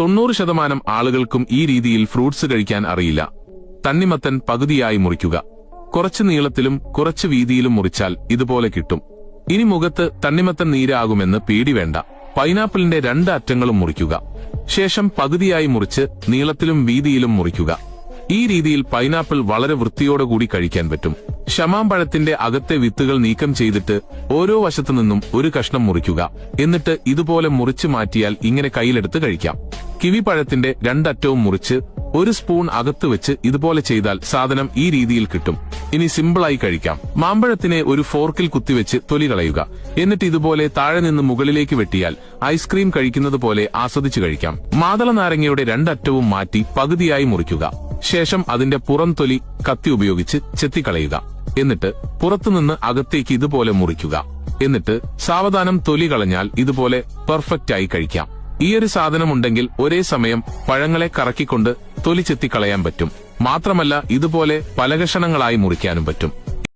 തൊണ്ണൂറ് ശതമാനം ആളുകൾക്കും ഈ രീതിയിൽ ഫ്രൂട്ട്സ് കഴിക്കാൻ അറിയില്ല. തണ്ണിമത്തൻ പകുതിയായി മുറിക്കുക. കുറച്ച് നീളത്തിലും കുറച്ച് വീതിയിലും മുറിച്ചാൽ ഇതുപോലെ കിട്ടും. ഇനി മുഖത്ത് തണ്ണിമത്തൻ നീരാകുമെന്ന് പേടി വേണ്ട. പൈനാപ്പിളിന്റെ രണ്ട് അറ്റങ്ങളും മുറിക്കുക. ശേഷം പകുതിയായി മുറിച്ച് നീളത്തിലും വീതിയിലും മുറിക്കുക. ഈ രീതിയിൽ പൈനാപ്പിൾ വളരെ വൃത്തിയോടുകൂടി കഴിക്കാൻ പറ്റും. ശമാമ്പഴത്തിന്റെ അകത്തെ വിത്തുകൾ നീക്കം ചെയ്തിട്ട് ഓരോ വശത്തു നിന്നും ഒരു കഷ്ണം മുറിക്കുക. എന്നിട്ട് ഇതുപോലെ മുറിച്ചു മാറ്റിയാൽ ഇങ്ങനെ കയ്യിലെടുത്ത് കഴിക്കാം. കിവി പഴത്തിന്റെ രണ്ടറ്റവും മുറിച്ച് ഒരു സ്പൂൺ അകത്ത് വെച്ച് ഇതുപോലെ ചെയ്താൽ സാധനം ഈ രീതിയിൽ കിട്ടും. ഇനി സിമ്പിളായി കഴിക്കാം. മാമ്പഴത്തിനെ ഒരു ഫോർക്കിൽ കുത്തിവെച്ച് തൊലി കളയുക. എന്നിട്ട് ഇതുപോലെ താഴെ നിന്ന് മുകളിലേക്ക് വെട്ടിയാൽ ഐസ്ക്രീം കഴിക്കുന്നത് പോലെ ആസ്വദിച്ചു കഴിക്കാം. മാതള നാരങ്ങയുടെ രണ്ടറ്റവും മാറ്റി പകുതിയായി മുറിക്കുക. ശേഷം അതിന്റെ പുറം തൊലി കത്തി ഉപയോഗിച്ച് ചെത്തിക്കളയുക. എന്നിട്ട് പുറത്തുനിന്ന് അകത്തേക്ക് ഇതുപോലെ മുറിക്കുക. എന്നിട്ട് സാവധാനം തൊലി കളഞ്ഞാൽ ഇതുപോലെ പെർഫെക്റ്റ് ആയി കഴിക്കാം. ഈ ഒരു സാധനമുണ്ടെങ്കിൽ ഒരേ സമയം പഴങ്ങളെ കറക്കിക്കൊണ്ട് തൊലി ചെത്തിക്കളയാൻ പറ്റും. മാത്രമല്ല ഇതുപോലെ പലകഷണങ്ങളായി മുറിക്കാനും പറ്റും.